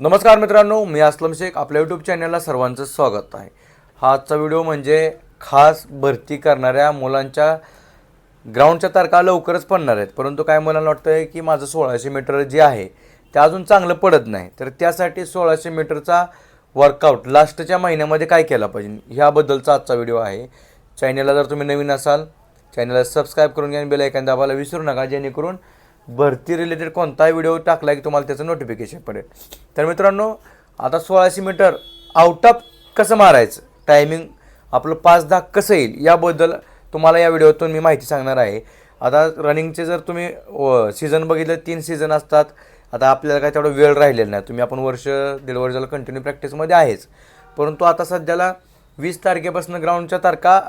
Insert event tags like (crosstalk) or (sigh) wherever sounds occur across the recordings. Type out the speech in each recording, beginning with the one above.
नमस्कार मित्रांनो मी असलम शेख. आपल्या यूट्यूब चॅनलला सर्वांचं स्वागत आहे. हा आजचा व्हिडिओ म्हणजे खास भरती करणाऱ्या मुलांच्या ग्राउंडच्या तारखा लवकरच पडणार आहेत. परंतु काय मुलांना वाटतं आहे की माझं सोळाशे मीटर जे आहे ते अजून चांगलं पडत नाही. तर त्यासाठी सोळाशे मीटरचा वर्कआउट लास्टच्या महिन्यामध्ये काय केला पाहिजे? ह्याबद्दलचा आजचा व्हिडिओ आहे. चॅनलला जर तुम्ही नवीन असाल चॅनलला सबस्क्राईब करून घ्या आणि बेल ऐकून दाबायला विसरू नका जेणेकरून भरती रिलेटेड कोणताही व्हिडिओ टाकला की तुम्हाला त्याचं नोटिफिकेशन पडेल. तर मित्रांनो आता सोळाशे मीटर आउट ऑफ कसं मारायचं? टायमिंग आपलं पाच दहा कसं येईल? याबद्दल तुम्हाला या व्हिडिओतून मी माहिती सांगणार आहे. आता रनिंगचे जर तुम्ही सीझन बघितलं तीन सीझन असतात. आता आपल्याला काय तेवढा वेळ राहिलेला नाही. तुम्ही आपण वर्ष दीड वर्ष झालं कंटिन्यू प्रॅक्टिसमध्ये आहेच. परंतु आता सध्याला वीस तारखेपासून ग्राउंडच्या तारखा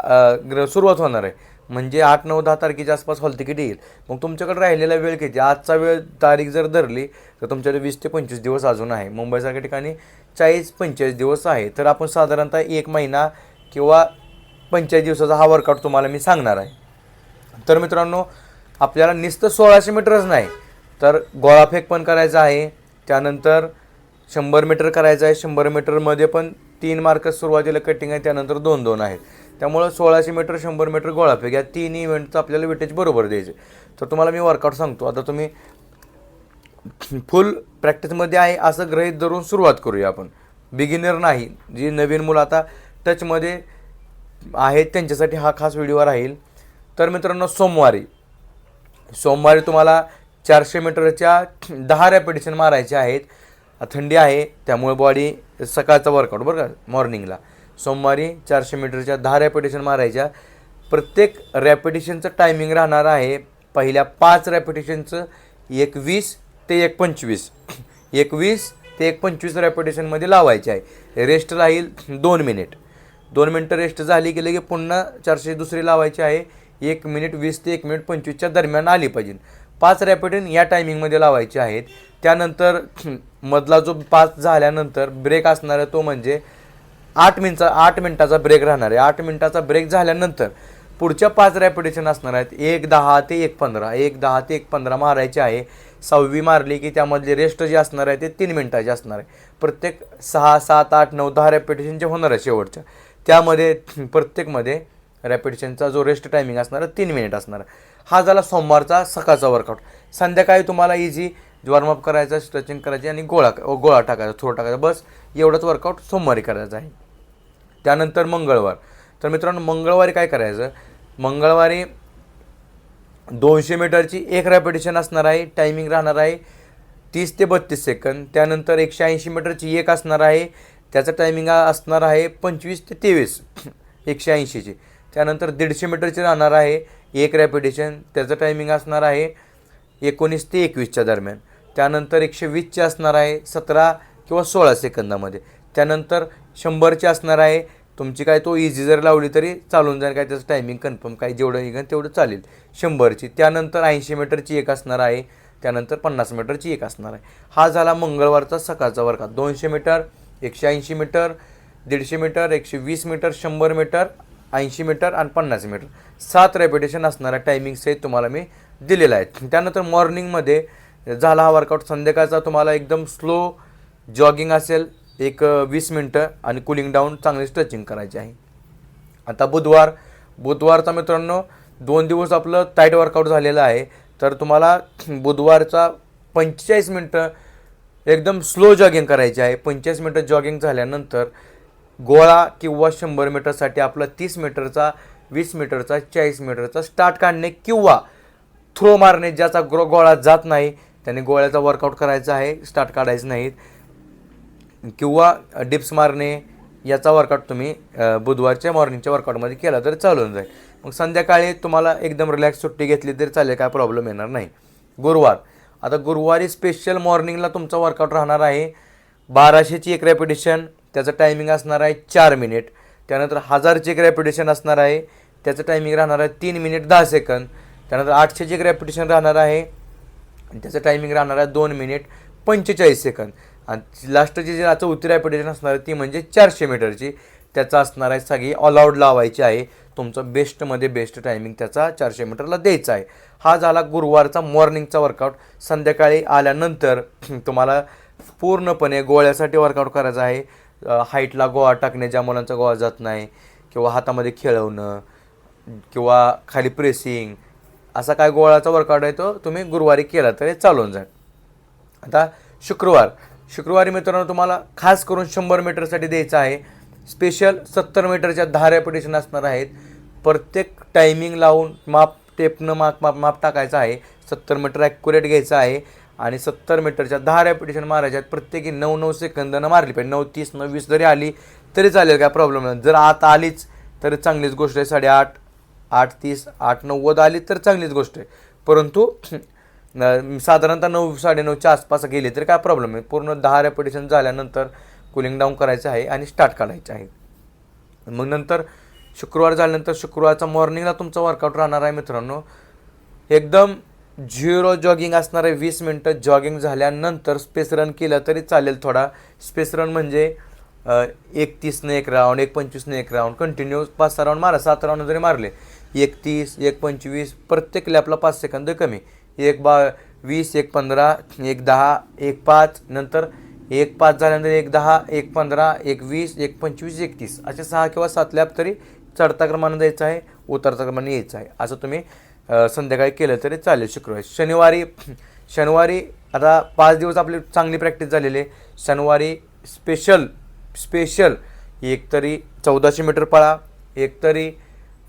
ग्र सुरुवात होणार आहे. म्हणजे आठ नऊ दहा तारखेच्या आसपास हॉल तिकीट येईल. मग तुमच्याकडे राहिलेला वेळ किती? आजचा वेळ तारीख जर धरली तर तुमच्याकडे वीस ते पंचवीस दिवस अजून आहे. मुंबईसारख्या ठिकाणी चाळीस पंचेचाळीस दिवस आहे. तर आपण साधारणतः एक महिना किंवा पंचेचाळीस दिवसाचा हा वर्कआउट तुम्हाला मी सांगणार आहे. तर मित्रांनो आपल्याला नुसतं सोळाशे मीटरच नाही तर गोळाफेक पण करायचा आहे. त्यानंतर शंभर मीटर करायचं आहे. शंभर मीटरमध्ये पण तीन मार्क सुरुवातीला कटिंग आहे. त्यानंतर दोन दोन आहेत. त्यामुळं सोळाशे मीटर शंभर मीटर गोळाफेक या तीन इव्हेंटचं आपल्याला वेटेज बरोबर द्यायचे. तर तुम्हाला मी वर्कआउट सांगतो. आता तुम्ही फुल प्रॅक्टिसमध्ये आहे असं ग्रहित धरून सुरुवात करूया आपण. बिगिनर नाही जी नवीन मुलं आता टचमध्ये आहेत त्यांच्यासाठी हा खास व्हिडिओ राहील. तर मित्रांनो सोमवारी. सोमवारी तुम्हाला चारशे मीटरच्या दहा रॅपिटेशन मारायचे आहेत. थंडी आहे त्यामुळे बॉडी सकाळचा वर्कआउट बरं का मॉर्निंगला सोमवारी चारशे मीटरच्या दहा रॅपिटेशन मारायच्या. प्रत्येक रॅपिटेशनचं टायमिंग राहणार आहे पहिल्या पाच रॅपिटेशनचं एक वीस ते एक पंचवीस. एक वीस ते एक पंचवीस रॅपिटेशनमध्ये लावायचे आहे. रेस्ट राहील दोन मिनिट दोन मिनटं रेस्ट झाली की लगे पुन्हा चारशे दुसरी लावायची आहे. एक मिनिट वीस ते एक मिनिट पंचवीसच्या दरम्यान आली पाहिजे. पाच रॅपिटेशन या टायमिंगमध्ये लावायचे आहेत. त्यानंतर (clears throat) मधला जो पाच झाल्यानंतर ब्रेक असणारा तो म्हणजे आठ मिनचा आठ मिनटाचा ब्रेक राहणार आहे. आठ मिनटाचा ब्रेक झाल्यानंतर पुढच्या पाच रॅपिटेशन असणार आहेत. एक दहा ते एक पंधरा. एक दहा ते एक पंधरा मारायचे आहे. सहावी मारली की त्यामधली रेस्ट जी असणार आहे ते तीन मिनटाची असणार आहे. प्रत्येक सहा सात आठ नऊ दहा रॅपिटेशन जे होणार आहे शेवटच्या त्यामध्ये प्रत्येकमध्ये रॅपिटेशनचा जो रेस्ट टायमिंग असणार आहे तीन मिनिट असणार आहे. हा झाला सोमवारचा सकाळचा वर्कआउट संध्याकाळी तुम्हाला इझी वॉर्मअप करायचा स्ट्रेचिंग करायची आणि गोळा गोळा टाकायचा थोडं टाकायचा. बस एवढंच वर्कआउट सोमवारी करायचं आहे. त्यानंतर मंगळवार. तर मित्रांनो मंगळवारी काय करायचं? मंगळवारी दोनशे मीटरची एक रॅपिटेशन असणार आहे टायमिंग राहणार आहे तीस ते बत्तीस सेकंद त्यानंतर एकशे ऐंशी मीटरची एक असणार आहे त्याचं टायमिंग असणार आहे पंचवीस ते तेवीस (clears throat) एकशे ऐंशीची. त्यानंतर दीडशे मीटरची राहणार आहे एक रॅपिटेशन त्याचं टायमिंग असणार आहे एकोणीस ते एकवीसच्या दरम्यान. त्यानंतर एकशे वीसची असणार आहे सतरा किंवा सोळा सेकंदामध्ये त्यानंतर शंभरची असणार आहे. तुमची काय तो इझी जर लावली तरी चालून जाईल काय त्याचं टायमिंग कन्फर्म काय जेवढं निघेल तेवढं चालेल. शंभरची. त्यानंतर ऐंशी मीटरची एक असणार आहे. त्यानंतर पन्नास मीटरची एक असणार आहे. हा झाला मंगळवारचा सकाळचा वर्गात दोनशे मीटर एकशे ऐंशी मीटर दीडशे मीटर एकशे वीस मीटर शंभर मीटर ऐंशी मीटर आणि पन्नास मीटर. सात रेपिटेशन असणारा टायमिंग तुम्हाला मी दिलेला आहे. त्यानंतर मॉर्निंगमध्ये झाला हा वर्कआउट संध्याकाळचा तुम्हाला एकदम स्लो जॉगिंग असेल एक वीस मिनटं आणि कुलिंग डाऊन चांगली स्ट्रेचिंग करायची आहे. आता बुधवार बुधवारचा मित्रांनो दोन दिवस आपलं टाईट वर्कआउट झालेलं आहे. तर तुम्हाला बुधवारचा पंचेचाळीस मिनटं एकदम स्लो जॉगिंग करायची आहे. पंचेचाळीस मिनटं जॉगिंग झाल्यानंतर गोळा किंवा शंभर मीटरसाठी आपला तीस मीटरचा वीस मीटरचा चाळीस मीटरचा स्टार्ट काढणे किंवा थ्रो मारणे ज्याचा ग्रो गोळा जात नाही त्याने गोळ्याचा वर्कआउट करायचा आहे स्टार्ट काढायचं नाहीत. किंवा डिप्स मारणे याचा वर्कआउट तुम्ही बुधवारच्या मॉर्निंगच्या वर्कआउटमध्ये केला तर चालून जाईल. मग संध्याकाळी तुम्हाला एकदम रिलॅक्स सुट्टी घेतली तरी चालेल काय प्रॉब्लेम येणार नाही. गुरुवार. आता गुरुवारी स्पेशल मॉर्निंगला तुमचा वर्कआउट राहणार आहे. बाराशेची एक रॅपिटेशन त्याचं टायमिंग असणार आहे चार मिनिट त्यानंतर हजारची एक रॅपिटेशन असणार आहे. त्याचं टायमिंग राहणार आहे तीन मिनिट दहा सेकंद त्यानंतर आठशेची एक रॅपिटेशन राहणार आहे. आणि त्याचं टायमिंग राहणार आहे दोन मिनिट पंचेचाळीस सेकंद आणि लास्टची जी चौथी रॅपिटेशन असणार आहे ती म्हणजे चारशे मीटरची. त्याचा असणार आहे सगळी ऑलआउट लावायची आहे. तुमचं बेस्टमध्ये बेस्ट टायमिंग त्याचा चारशे मीटरला द्यायचा आहे. हा झाला गुरुवारचा मॉर्निंगचा वर्कआउट संध्याकाळी आल्यानंतर (clears throat) तुम्हाला पूर्णपणे गोळ्यासाठी वर्कआउट करायचा आहे. हाईटला गोळा टाकणे ज्या मुलांचा गोळा जात नाही किंवा हातामध्ये खेळवणं किंवा खाली प्रेसिंग असा काय गोळाचा वर्कआउट आहे तो तुम्ही गुरुवारी केला तरी चालून जाईल. आता शुक्रवार. शुक्रवारी मित्रांनो तुम्हाला खास करून शंभर मीटरसाठी द्यायचं आहे. स्पेशल सत्तर मीटरच्या दहा रेपिटेशन असणार आहेत. प्रत्येक टायमिंग लावून माप टेपनं माप माप माप टाकायचं आहे. सत्तर मीटर ॲक्युरेट घ्यायचं आहे. आणि सत्तर मीटरच्या दहा रेपिटेशन मारायच्या आहेत. प्रत्येकी नऊ नऊ सेकंदानं मारली पाहिजे. नऊ तीस नऊ वीस जरी आली तरी चालेल काय प्रॉब्लेम नाही. जर आत आलीच तरी चांगलीच गोष्ट आहे. साडेआठ आठ तीस आठ नव्वद आली तर चांगलीच गोष्ट आहे. परंतु साधारणतः नऊ साडेनऊच्या आसपास गेले तरी काय प्रॉब्लेम आहे पूर्ण दहा रेपिटेशन झाल्यानंतर कुलिंग डाऊन करायचं आहे आणि स्टार्ट काढायचं आहे. मग नंतर शुक्रवार झाल्यानंतर शुक्रवारचा मॉर्निंगला तुमचा वर्कआउट राहणार आहे मित्रांनो. एकदम झिरो जॉगिंग असणारे वीस मिनटं जॉगिंग झाल्यानंतर स्पेस रन केलं तरी चालेल थोडा. स्पेस रन म्हणजे एकतीसने एक राऊंड एक पंचवीसने एक राऊंड कंटिन्यू पाच सहा राऊंड मारा सात राऊंड जरी मारले एकतीस एक पंचवीस प्रत्येक लॅपला पाच सेकंद कमी. एक बा वीस एक पंधरा एक दहा एक पाच नंतर एक पाच झाल्यानंतर एक दहा एक पंधरा एक वीस एक पंचवीस एक तीस. असे सहा किंवा सात लॅप तरी चढता क्रमानं जायचं आहे उतरता क्रमाने यायचं आहे. असं तुम्ही संध्याकाळी केलं तरी चालेल शुक्रवारी. शनिवारी शनिवारी आता पाच दिवस आपली चांगली प्रॅक्टिस झालेली आहे. शनिवारी स्पेशल स्पेशल एक तरी चौदाशे मीटर पळा एक तरी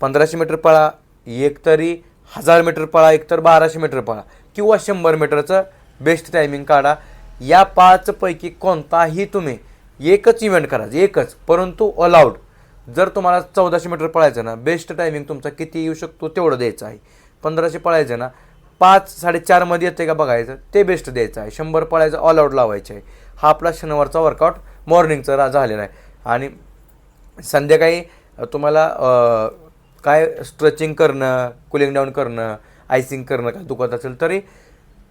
पंधराशे मीटर पळा एक तरी हजार मीटर पळा एक तर बाराशे मीटर पळा किंवा शंभर मीटरचं बेस्ट टायमिंग काढा. या पाचपैकी कोणताही तुम्ही एकच इव्हेंट करा एकच परंतु अलाउड जर तुम्हाला चौदाशे मीटर पळायचं ना बेस्ट टायमिंग तुमचा किती येऊ शकतो तेवढं द्यायचं आहे. पंधराशे पळायचं ना पाच साडेचारमध्ये येते का बघायचं ते बेस्ट द्यायचं आहे. शंभर पळायचं ऑलआउट लावायचं आहे. हा आपला शनिवारचा वर्कआउट मॉर्निंगचा रा झालेला आहे. आणि संध्याकाळी तुम्हाला काय स्ट्रेचिंग करणं कुलिंग डाऊन करणं आयसिंग करणं काय दुखत असेल तरी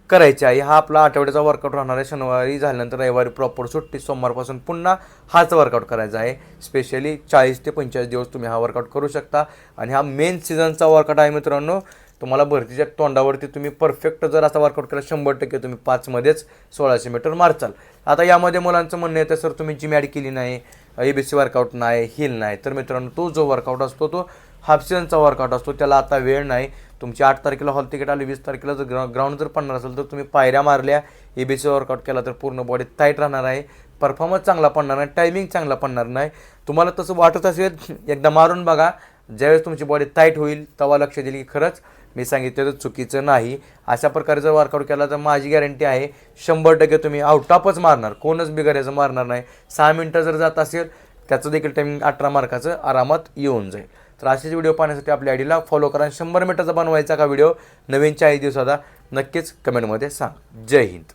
करायचे आहे. हा आपला आठवड्याचा वर्कआउट राहणार आहे. शनिवारी झाल्यानंतर रविवारी प्रॉपर सुट्टी सोमवारपासून पुन्हा हाच वर्कआउट करायचा आहे. स्पेशली चाळीस ते पंचेचाळीस दिवस तुम्ही हा वर्कआउट करू शकता. आणि हा मेन सीझनचा वर्कआउट आहे मित्रांनो. तुम्हाला भरतीच्या तोंडावरती तुम्ही परफेक्ट जर असा वर्कआउट केला शंभर टक्के तुम्ही पाचमध्येच सोळाशे मीटर मारचाल. आता यामध्ये मुलांचं म्हणणं येतं सर तुम्ही जिम ॲड केली नाही ए बी सी वर्कआउट नाही हिल नाही. तर मित्रांनो तो जो वर्कआउट असतो तो हाफ वर्कआउट असतो. त्याला आता वेळ नाही. तुमची आठ तारखेला हॉल तिकीट आली वीस तारखेला जर ग्रा ग्राउंड जर पडणार असेल तर तुम्ही पायऱ्या मारल्या. ए बी सी वर्कआउट केला तर पूर्ण बॉडी टाईट राहणार आहे. परफॉर्मन्स चांगला पडणार नाही. टायमिंग चांगला पडणार नाही. तुम्हाला तसं वाटत असेल एकदा मारून बघा. ज्यावेळेस तुमची बॉडी टाईट होईल तेव्हा लक्ष देईल की खरंच मी सांगितलं तर चुकीचं नाही. अशा प्रकारे जर वर्कआउट केला तर माझी गॅरंटी आहे शंभर टक्के तुम्ही आउट मारणार. कोणच बिघारायचं मारणार नाही. सहा मिनटं जर जात असेल त्याचं देखील टायमिंग अठरा मार्काचं आरामात येऊन जाईल. तर असेच व्हिडिओ पाहण्यासाठी आपल्या आयडीला फॉलो करा आणि शंभर मीटरचा बनवायचा का व्हिडिओ नवीन चाळीस दिवसाचा नक्कीच कमेंटमध्ये सांग. जय हिंद.